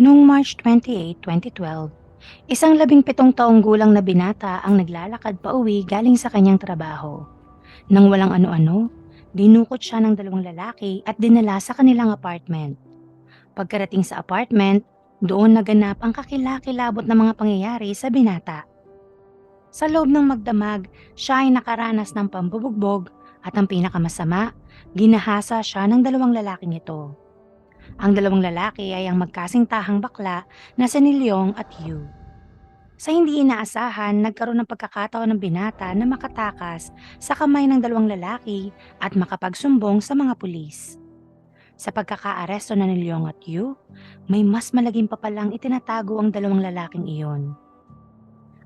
Noong March 28, 2012, isang labing pitong taong gulang na binata ang naglalakad pa uwi galing sa kanyang trabaho. Nang walang ano-ano, dinukot siya ng dalawang lalaki at dinala sa kanilang apartment. Pagkarating sa apartment, doon naganap ang kakilakilabot na mga pangyayari sa binata. Sa loob ng magdamag, siya ay nakaranas ng pambubugbog at ang pinakamasama, ginahasa siya ng dalawang lalaking ito. Ang dalawang lalaki ay ang magkasing tahang bakla na si Nilyong at Yu. Sa hindi inaasahan, nagkaroon ng pagkakataon ng binata na makatakas sa kamay ng dalawang lalaki at makapagsumbong sa mga pulis. Sa pagkakaaresto na ni Leong at Yu, may mas malagim pa palang itinatago ang dalawang lalaking iyon.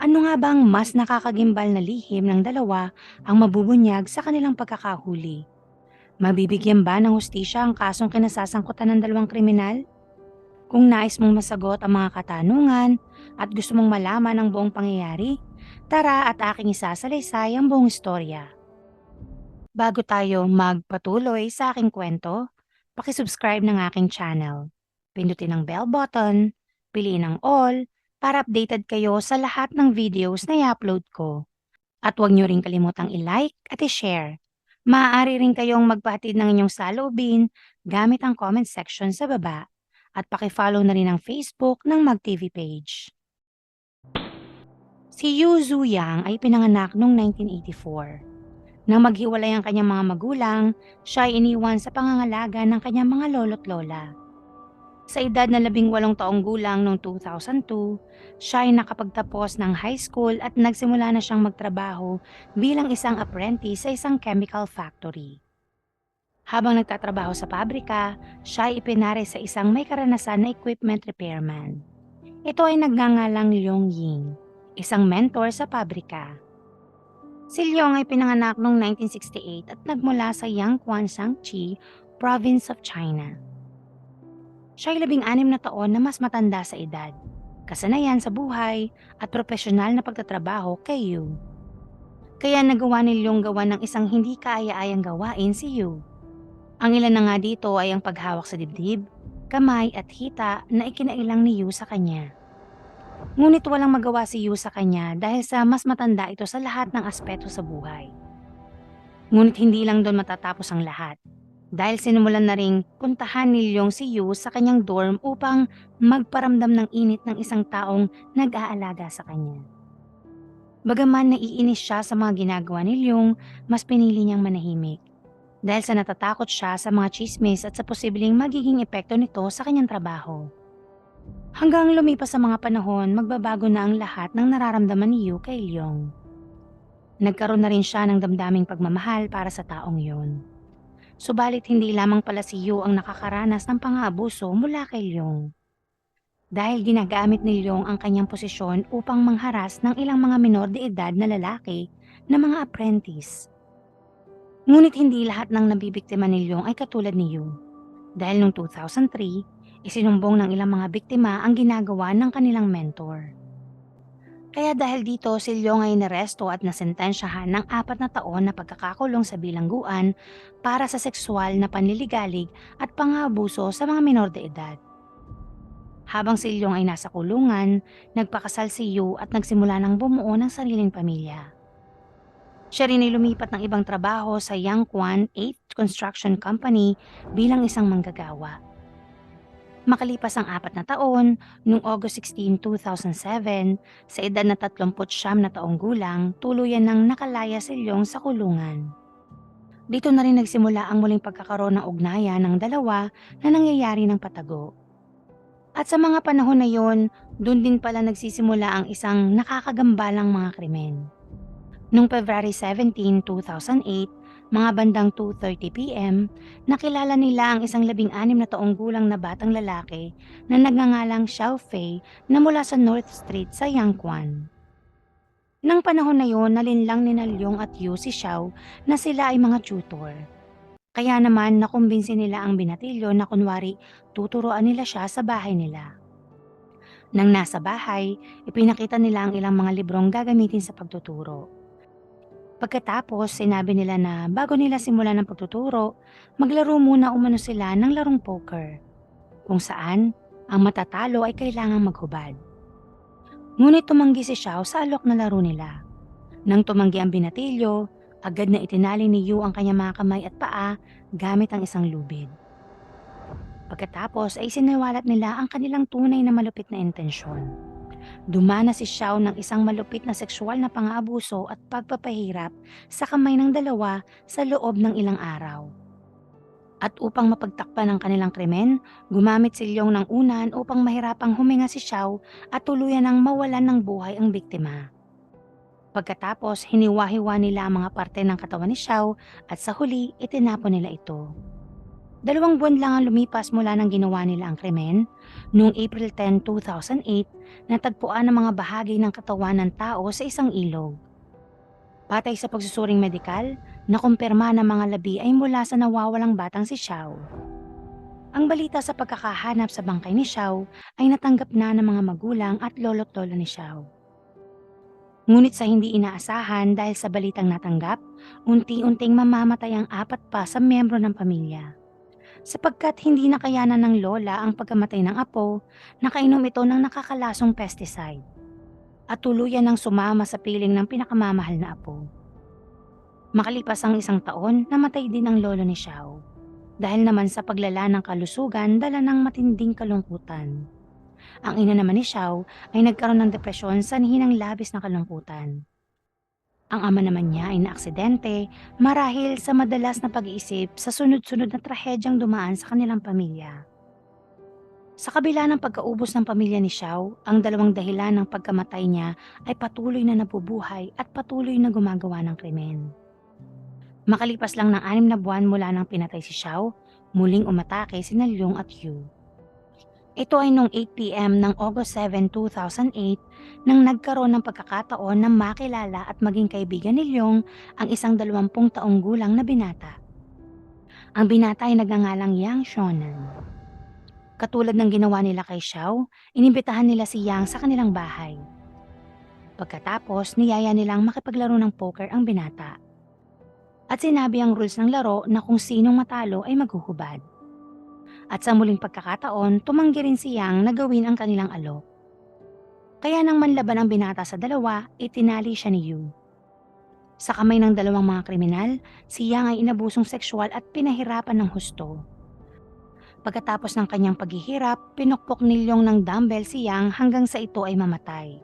Ano nga bang mas nakakagimbal na lihim ng dalawa ang mabubunyag sa kanilang pagkakahuli? Mabibigyan ba ng hustisya ang kasong kinasasangkutan ng dalawang kriminal? Kung nais mong masagot ang mga katanungan at gusto mong malaman ang buong pangyayari, tara at aking isasalaysay ang buong istorya. Bago tayo magpatuloy sa aking kwento, pakisubscribe ng aking channel. Pindutin ang bell button, piliin ang all, para updated kayo sa lahat ng videos na i-upload ko. At huwag nyo rin kalimutang i-like at i-share. Maaari rin kayong magpahatid ng inyong saloobin gamit ang comment section sa baba at pakifollow na rin ang Facebook ng MagTV page. Si Yu Zuyang ay pinanganak noong 1984. Nang maghiwalay ang kanyang mga magulang, siya ay iniwan sa pangangalaga ng kanyang mga lolo't lola. Sa edad na labing walong taong gulang noong 2002, siya ay nakapagtapos ng high school at nagsimula na siyang magtrabaho bilang isang apprentice sa isang chemical factory. Habang nagtatrabaho sa pabrika, siya ay ipinari sa isang may karanasan na equipment repairman. Ito ay nagngangalang Leong Ying, isang mentor sa pabrika. Si Leong ay pinanganak noong 1968 at nagmula sa Yangquan Shangqi, province of China. Siya ay labing anim na taon na mas matanda sa edad, kasanayan sa buhay at profesional na pagtatrabaho kay Yu. Kaya nagawa ni Leong gawa ng isang hindi kaaya-ayang gawain si Yu. Ang ilan na nga dito ay ang paghawak sa dibdib, kamay at hita na ikinailang ni Yu sa kanya. Ngunit walang magawa si Yu sa kanya dahil sa mas matanda ito sa lahat ng aspeto sa buhay. Ngunit hindi lang doon matatapos ang lahat. Dahil sinimulan na ring puntahan ni Leong si Yu sa kanyang dorm upang magparamdam ng init ng isang taong nag-aalaga sa kanya. Bagaman naiinis siya sa mga ginagawa ni Leong, mas pinili niyang manahimik. Dahil sa natatakot siya sa mga chismis at sa posibleng magiging epekto nito sa kanyang trabaho. Hanggang lumipas sa mga panahon, magbabago na ang lahat ng nararamdaman ni Yu kay Leong. Nagkaroon na rin siya ng damdaming pagmamahal para sa taong yun. Subalit hindi lamang pala si Yu ang nakakaranas ng pang-aabuso mula kay Leong. Dahil ginagamit ni Leong ang kanyang posisyon upang mangharas ng ilang mga minor de edad na lalaki na mga apprentice. Ngunit hindi lahat ng nabibiktima ni Leong ay katulad ni Yu. Dahil noong 2003, isinumbong ng ilang mga biktima ang ginagawa ng kanilang mentor. Kaya dahil dito si Leong ay naresto at nasentensyahan ng apat na taon na pagkakakulong sa bilangguan para sa sexual na panliligalig at pangabuso sa mga minor de edad. Habang si Leong ay nasa kulungan, nagpakasal si Yu at nagsimula ng bumuo ng sariling pamilya. Siya rin ay lumipat ng ibang trabaho sa Yangquan 8 Construction Company bilang isang manggagawa. Makalipas ang apat na taon, noong August 16, 2007, sa edad na 39 na taong gulang, tuluyan nang nakalaya si Leong sa kulungan. Dito na rin nagsimula ang muling pagkakaroon ng ugnayan ng dalawa na nangyayari ng patago. At sa mga panahon na yon, doon din pala nagsisimula ang isang nakakagambalang mga krimen. Noong February 17, 2008, mga bandang 2.30pm, nakilala nila ang isang labing-anim na taong gulang na batang lalaki na nagngangalang Xiao Fei na mula sa North Street sa Yangquan. Nang panahon na yon, nalinlang ni Nalyong at Yu si Xiao na sila ay mga tutor. Kaya naman nakumbinsi nila ang binatilyo na kunwari tuturuan nila siya sa bahay nila. Nang nasa bahay, ipinakita nila ang ilang mga librong gagamitin sa pagtuturo. Pagkatapos, sinabi nila na bago nila simulan ng pagtuturo, maglaro muna umano sila ng larong poker. Kung saan, ang matatalo ay kailangang maghubad. Ngunit tumanggi si Xiao sa alok na laro nila. Nang tumanggi ang binatilyo, agad na itinali ni Yu ang kanyang mga kamay at paa gamit ang isang lubid. Pagkatapos ay siniwalat nila ang kanilang tunay na malupit na intensyon. Dumana si Xiao ng isang malupit na sexual na pang-aabuso at pagpapahirap sa kamay ng dalawa sa loob ng ilang araw. At upang mapagtakpan ang kanilang krimen, gumamit si Leong ng unan upang mahirapang huminga si Xiao at tuluyan ng mawalan ng buhay ang biktima. Pagkatapos, hiniwa-hiwa nila ang mga parte ng katawan ni Xiao at sa huli, itinapon nila ito. Dalawang buwan lang ang lumipas mula nang ginawa nila ang krimen. Noong April 10, 2008, natagpuan ang mga bahagi ng katawan ng tao sa isang ilog. Patay sa pagsusuring medikal, nakumpirma na mga labi ay mula sa nawawalang batang si Xiao. Ang balita sa pagkakahanap sa bangkay ni Xiao ay natanggap na ng mga magulang at lolo't lolo ni Xiao. Ngunit sa hindi inaasahan dahil sa balitang natanggap, unti-unting mamamatay ang apat pa sa miyembro ng pamilya. Sapagkat hindi nakayanan ng lola ang pagkamatay ng apo, nakainom ito ng nakakalasong pesticide at tuluyan ng sumama sa piling ng pinakamamahal na apo. Makalipas ang isang taon, namatay din ang lolo ni Xiao. Dahil naman sa paglala ng kalusugan, dala ng matinding kalungkutan. Ang ina naman ni Xiao ay nagkaroon ng depresyon sa ng labis na kalungkutan. Ang ama naman niya ay naaksidente marahil sa madalas na pag-iisip sa sunod-sunod na trahedyang dumaan sa kanilang pamilya. Sa kabila ng pagkaubos ng pamilya ni Xiao, ang dalawang dahilan ng pagkamatay niya ay patuloy na nabubuhay at patuloy na gumagawa ng krimen. Makalipas lang ng anim na buwan mula nang pinatay si Xiao, muling umatake si Nalyong at Yu. Ito ay noong 8pm ng August 7, 2008 nang nagkaroon ng pagkakataon na makilala at maging kaibigan ni Leong ang isang dalawampung taong gulang na binata. Ang binata ay nagngangalang Yang Shonan. Katulad ng ginawa nila kay Xiao, inimbitahan nila si Yang sa kanilang bahay. Pagkatapos, niyaya nilang makipaglaro ng poker ang binata. At sinabi ang rules ng laro na kung sinong matalo ay maghuhubad. At sa muling pagkakataon, tumanggi rin si Yang na gawin ang kanilang alok. Kaya nang manlaban ang binata sa dalawa, itinali siya ni Yu. Sa kamay ng dalawang mga kriminal, si Yang ay inabusong sexual at pinahirapan ng husto. Pagkatapos ng kanyang paghihirap, pinukpok ni Leong ng dumbbell si Yang hanggang sa ito ay mamatay.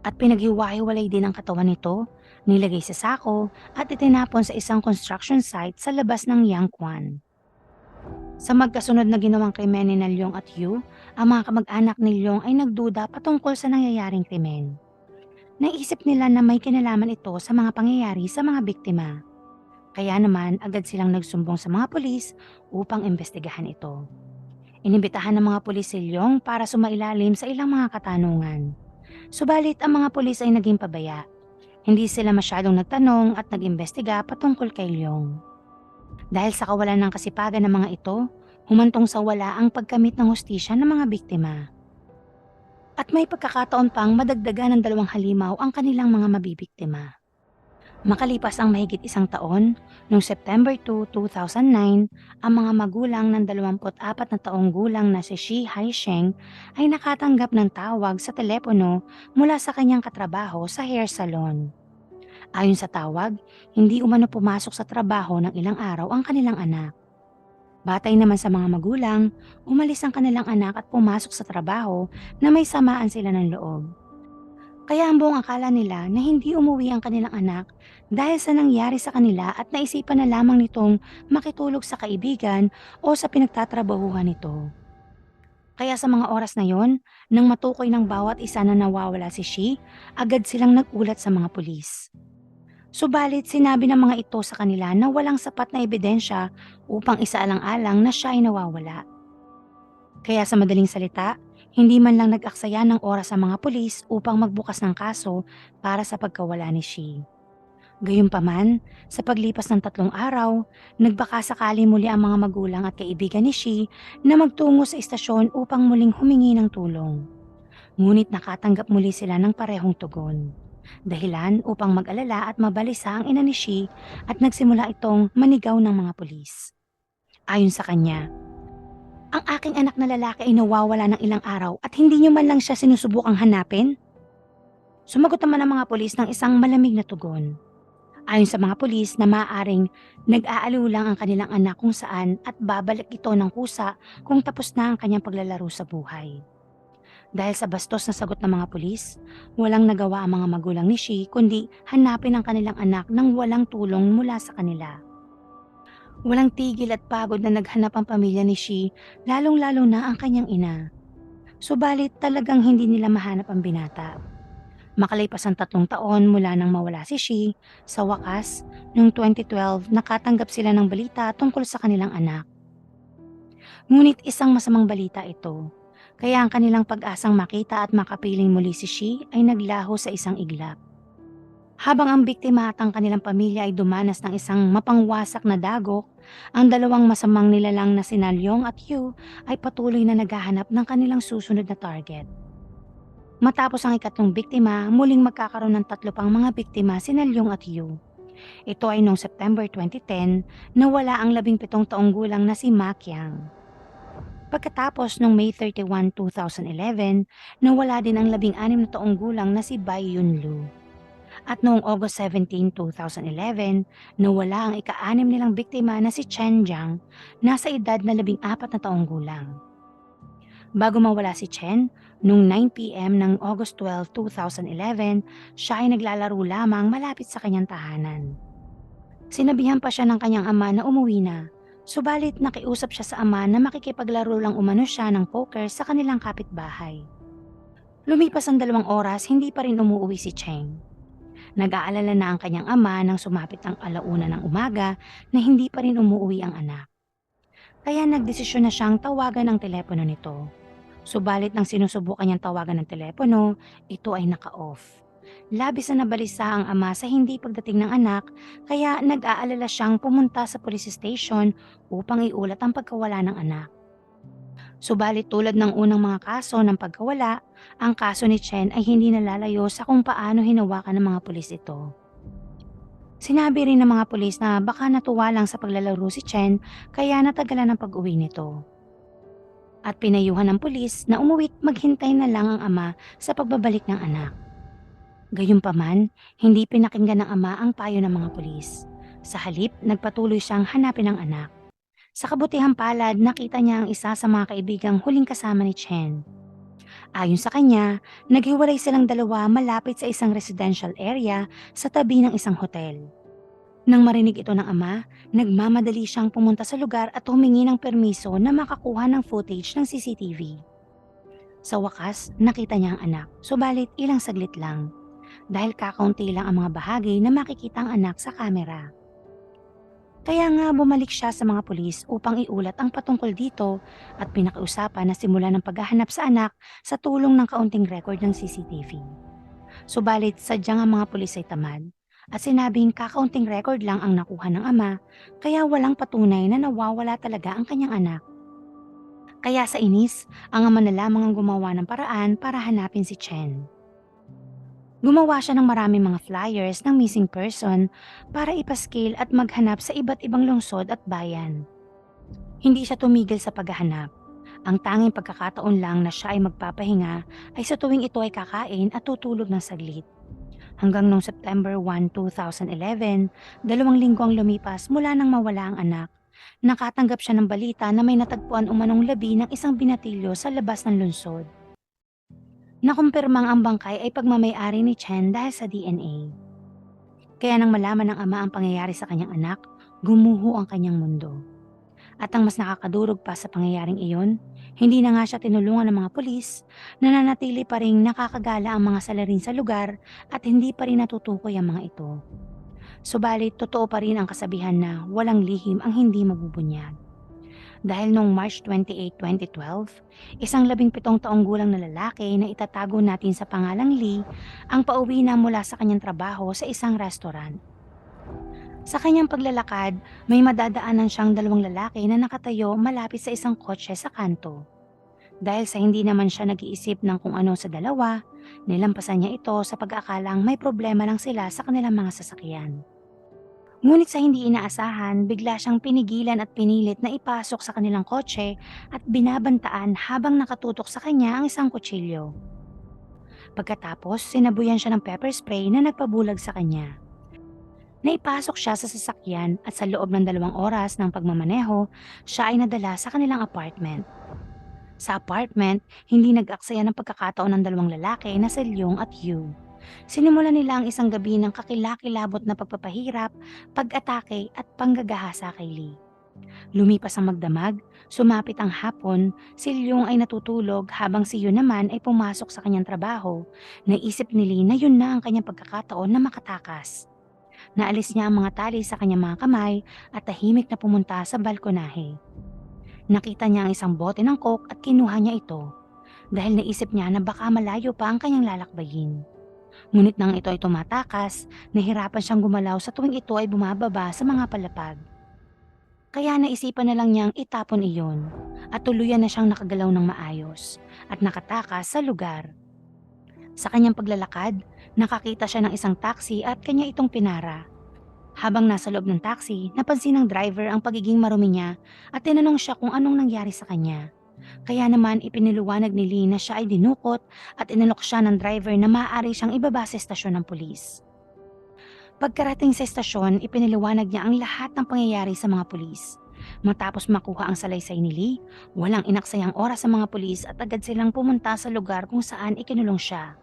At pinaghiwa-hiwalay din ang katawan nito, nilagay sa sako at itinapon sa isang construction site sa labas ng Yangquan. Sa magkasunod na ginawang krimen ni Leong at Yu, ang mga kamag-anak ni Leong ay nagduda patungkol sa nangyayaring krimen. Naisip nila na may kinalaman ito sa mga pangyayari sa mga biktima. Kaya naman agad silang nagsumbong sa mga pulis upang imbestigahan ito. Inimbitahan ng mga pulis si Leong para sumailalim sa ilang mga katanungan. Subalit ang mga pulis ay naging pabaya. Hindi sila masyadong nagtanong at nag-imbestiga patungkol kay Leong. Dahil sa kawalan ng kasipagan ng mga ito, humantong sa wala ang pagkamit ng hustisya ng mga biktima. At may pagkakataon pang madagdagan ng dalawang halimaw ang kanilang mga mabibiktima. Makalipas ang mahigit isang taon, noong September 2, 2009, ang mga magulang ng 24 na taong gulang na si Shi Haisheng ay nakatanggap ng tawag sa telepono mula sa kanyang katrabaho sa hair salon. Ayon sa tawag, hindi umano pumasok sa trabaho ng ilang araw ang kanilang anak. Batay naman sa mga magulang, umalis ang kanilang anak at pumasok sa trabaho na may samaan sila ng loob. Kaya ang buong akala nila na hindi umuwi ang kanilang anak dahil sa nangyari sa kanila at naisipan na lamang nitong makitulog sa kaibigan o sa pinagtatrabahuhan nito. Kaya sa mga oras na yon, nang matukoy ng bawat isa na nawawala si Shi, agad silang nagulat sa mga pulis. Subalit sinabi ng mga ito sa kanila na walang sapat na ebidensya upang isaalang-alang na siya ay nawawala. Kaya sa madaling salita, hindi man lang nag-aksaya ng oras ang mga pulis upang magbukas ng kaso para sa pagkawala ni Shi. Gayunpaman, sa paglipas ng tatlong araw, nagbaka sakali muli ang mga magulang at kaibigan ni Shi na magtungo sa istasyon upang muling humingi ng tulong. Ngunit nakatanggap muli sila ng parehong tugon dahilan upang mag-alala at mabalisa ang ina ni Shi at nagsimula itong manigaw ng mga pulis. Ayon sa kanya, Ang aking anak na lalaki ay nawawala ng ilang araw at hindi niyo man lang siya sinusubukang hanapin? Sumagot naman ang mga pulis ng isang malamig na tugon. Ayon sa mga pulis na maaaring nag-aaliw lang ang kanilang anak kung saan at babalik ito ng kusa kung tapos na ang kanyang paglalaro sa buhay. Dahil sa bastos na sagot ng mga pulis, walang nagawa ang mga magulang ni Shi kundi hanapin ang kanilang anak nang walang tulong mula sa kanila. Walang tigil at pagod na naghanap ang pamilya ni Shi, lalong-lalo na ang kanyang ina. Subalit talagang hindi nila mahanap ang binata. Makalipas ang tatlong taon mula nang mawala si Shi, sa wakas, noong 2012 nakatanggap sila ng balita tungkol sa kanilang anak. Ngunit isang masamang balita ito, kaya ang kanilang pag-asang makita at makapiling muli si Shi ay naglaho sa isang iglap. Habang ang biktima at ang kanilang pamilya ay dumanas ng isang mapangwasak na dagok, ang dalawang masamang nilalang na sina Leong at Yu ay patuloy na naghahanap ng kanilang susunod na target. Matapos ang ikatlong biktima, muling magkakaroon ng tatlo pang mga biktima sina Leong at Yu. Ito ay noong September 2010 na wala ang labing pitong taong gulang na si Ma Qiang. Pagkatapos noong May 31, 2011, nawala din ang labing anim na taong gulang na si Bai Yunlu. At noong August 17, 2011, nawala ang ika-anim nilang biktima na si Chen Jiang, nasa edad na labing apat na taong gulang. Bago mawala si Chen, noong 9pm ng August 12, 2011, siya ay naglalaro lamang malapit sa kanyang tahanan. Sinabihan pa siya ng kanyang ama na umuwi na, subalit nakiusap siya sa ama na makikipaglaro lang umano siya ng poker sa kanilang kapitbahay. Lumipas ang dalawang oras, hindi pa rin umuwi si Cheng. Nag-aalala na ang kanyang ama nang sumapit ang alauna ng umaga na hindi pa rin umuwi ang anak. Kaya nagdesisyon na siyang tawagan ang telepono nito. Subalit nang sinusubukan niyang tawagan ng telepono, ito ay naka-off. Labis na nabalisa ang ama sa hindi pagdating ng anak, kaya nag-aalala siyang pumunta sa police station upang iulat ang pagkawala ng anak. Subalit tulad ng unang mga kaso ng pagkawala, ang kaso ni Chen ay hindi nalalayo sa kung paano hinawakan ng mga pulis ito. Sinabi rin ng mga pulis na baka natuwa lang sa paglalaro si Chen kaya natagalan ang pag-uwi nito. At pinayuhan ng pulis na umuwit maghintay na lang ang ama sa pagbabalik ng anak. Gayunpaman, hindi pinakinggan ng ama ang payo ng mga pulis. Sa halip, nagpatuloy siyang hanapin ang anak. Sa kabutihang palad, nakita niya ang isa sa mga kaibigang huling kasama ni Chen. Ayon sa kanya, naghiwalay silang dalawa malapit sa isang residential area sa tabi ng isang hotel. Nang marinig ito ng ama, nagmamadali siyang pumunta sa lugar at humingi ng permiso na makakuha ng footage ng CCTV. Sa wakas, nakita niya ang anak, subalit ilang saglit lang, dahil kakaunti lang ang mga bahagi na makikita ang anak sa kamera. Kaya nga bumalik siya sa mga pulis upang iulat ang patungkol dito at pinakiusapan na simula ng paghahanap sa anak sa tulong ng kaunting record ng CCTV. Subalit sadyang ang mga pulis ay tamad at sinabing kakaunting record lang ang nakuha ng ama kaya walang patunay na nawawala talaga ang kanyang anak. Kaya sa inis, ang ama na lamang ang gumawa ng paraan para hanapin si Chen. Gumawa siya ng maraming mga flyers ng missing person para ipaskil at maghanap sa iba't ibang lungsod at bayan. Hindi siya tumigil sa paghahanap. Ang tanging pagkakataon lang na siya ay magpapahinga ay sa tuwing ito ay kakain at tutulog ng saglit. Hanggang noong September 1, 2011, dalawang linggo ang lumipas mula nang mawala ang anak. Nakatanggap siya ng balita na may natagpuan umanong labi ng isang binatilyo sa labas ng lungsod. Nakumpirmang ang bangkay ay pagmamayari ni Chen dahil sa DNA. Kaya nang malaman ng ama ang pangyayari sa kanyang anak, gumuho ang kanyang mundo. At ang mas nakakadurog pa sa pangyayaring iyon, hindi na nga siya tinulungan ng mga pulis, nananatili pa rin nakakagala ang mga salarin sa lugar at hindi pa rin natutukoy ang mga ito. Subalit totoo pa rin ang kasabihan na walang lihim ang hindi mabubunyag dahil noong March 28, 2012, isang labing pitong taong gulang na lalaki na itatago natin sa pangalang Lee ang pauwi na mula sa kanyang trabaho sa isang restaurant. Sa kanyang paglalakad, may madadaanan siyang dalawang lalaki na nakatayo malapit sa isang kotse sa kanto. Dahil sa hindi naman siya nag-iisip ng kung ano sa dalawa, nilampasan niya ito sa pag-akalang may problema lang sila sa kanilang mga sasakyan. Ngunit sa hindi inaasahan, bigla siyang pinigilan at pinilit na ipasok sa kanilang kotse at binabantaan habang nakatutok sa kanya ang isang kutsilyo. Pagkatapos, sinabuyan siya ng pepper spray na nagpabulag sa kanya. Naipasok siya sa sasakyan at sa loob ng dalawang oras ng pagmamaneho, siya ay nadala sa kanilang apartment. Sa apartment, hindi nag-aksaya ng pagkakataon ng dalawang lalaki na si Leong at Yu. Sinimula nila ang isang gabi ng kakilakilabot na pagpapahirap, pag-atake at panggagahasa kay Lee. Lumipas ang magdamag, sumapit ang hapon, si Leong ay natutulog habang si Yu naman ay pumasok sa kanyang trabaho. Naisip ni Lee na yun na ang kanyang pagkakataon na makatakas. Naalis niya ang mga tali sa kanyang mga kamay at tahimik na pumunta sa balkonahe. Nakita niya ang isang bote ng coke at kinuha niya ito dahil naisip niya na baka malayo pa ang kanyang lalakbayin. Ngunit nang ito ay tumatakas, nahirapan siyang gumalaw sa tuwing ito ay bumababa sa mga palapag. Kaya naisipan na lang niyang itapon iyon at tuluyan na siyang nakagalaw ng maayos at nakatakas sa lugar. Sa kanyang paglalakad, nakakita siya ng isang taxi at kanya itong pinara. Habang nasa loob ng taxi, napansin ng driver ang pagiging marumi niya at tinanong siya kung anong nangyari sa kanya. Kaya naman ipiniluwanag ni Lee na siya ay dinukot at inalok siya ng driver na maaari siyang ibaba sa estasyon ng pulis. Pagkarating sa estasyon, ipiniliwanag niya ang lahat ng pangyayari sa mga pulis. Matapos makuha ang salaysay ni Lee, walang inaksayang oras sa mga pulis at agad silang pumunta sa lugar kung saan ikinulong siya.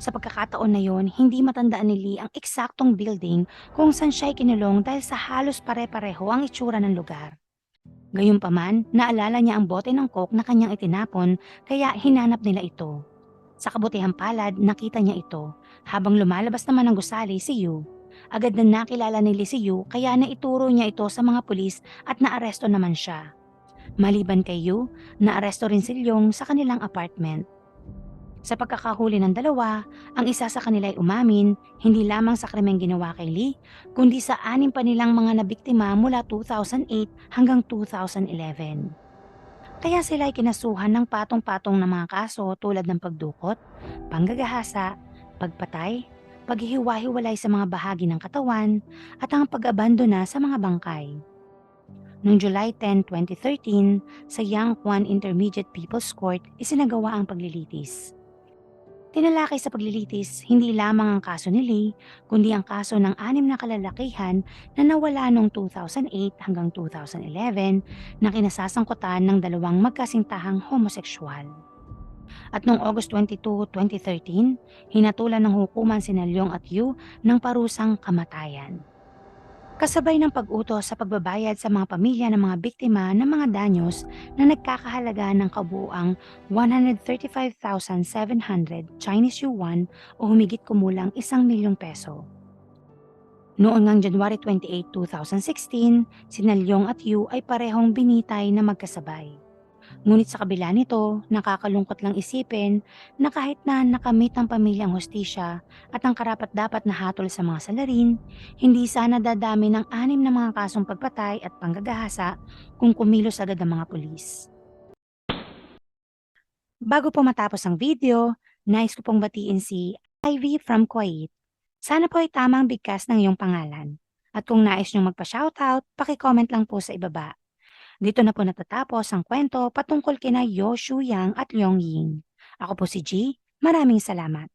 Sa pagkakataon na yon, hindi matandaan ni Lee ang eksaktong building kung saan siya ikinulong dahil sa halos pare-pareho ang itsura ng lugar. Gayunpaman, naalala niya ang bote ng coke na kanyang itinapon kaya hinanap nila ito. Sa kabutihang palad, nakita niya ito. Habang lumalabas naman ng gusali si Yu. Agad na nakilala ni Lee si Yu kaya naituro niya ito sa mga pulis at naaresto naman siya. Maliban kay Yu, naaresto rin si Leong sa kanilang apartment. Sa pagkakahuli ng dalawa, ang isa sa kanila ay umamin hindi lamang sa krimeng ginawa kay Lee, kundi sa anim pa nilang mga nabiktima mula 2008 hanggang 2011. Kaya sila ay kinasuhan ng patong-patong na mga kaso tulad ng pagdukot, panggagahasa, pagpatay, paghihiwa-hiwalay sa mga bahagi ng katawan, at ang pag-abandona sa mga bangkay. Noong July 10, 2013, sa Yangquan Intermediate People's Court, isinagawa ang paglilitis. Tinalakay sa paglilitis hindi lamang ang kaso ni Lee, kundi ang kaso ng anim na kalalakihan na nawala noong 2008 hanggang 2011 na kinasasangkutan ng dalawang magkasintahang homosekswal. At noong August 22, 2013, hinatulan ng hukuman si Leong at Yu ng parusang kamatayan. Kasabay ng pag-utos sa pagbabayad sa mga pamilya ng mga biktima ng mga danyos na nagkakahalaga ng kabuuang 135,700 Chinese yuan o humigit kumulang isang milyong peso. Noong ngang January 28, 2016, si Leong at Yu ay parehong binitay na magkasabay. Ngunit sa kabila nito, nakakalungkot lang isipin na kahit na nakamit ng pamilyang hostisya at ang karapat-dapat na hatol sa mga salarin, hindi sana dadami ng anim na mga kasong pagpatay at panggagahasa kung kumilos agad ang mga pulis. Bago po matapos ang video, nais ko pong batiin si Ivy from Kuwait. Sana po ay tamang bigkas ng iyong pangalan. At kung nais niyong magpa-shoutout, paki-comment lang po sa ibaba. Dito na po natatapos ang kwento patungkol kina Yo Shu Yang at Leong Ying. Ako po si G. Maraming salamat.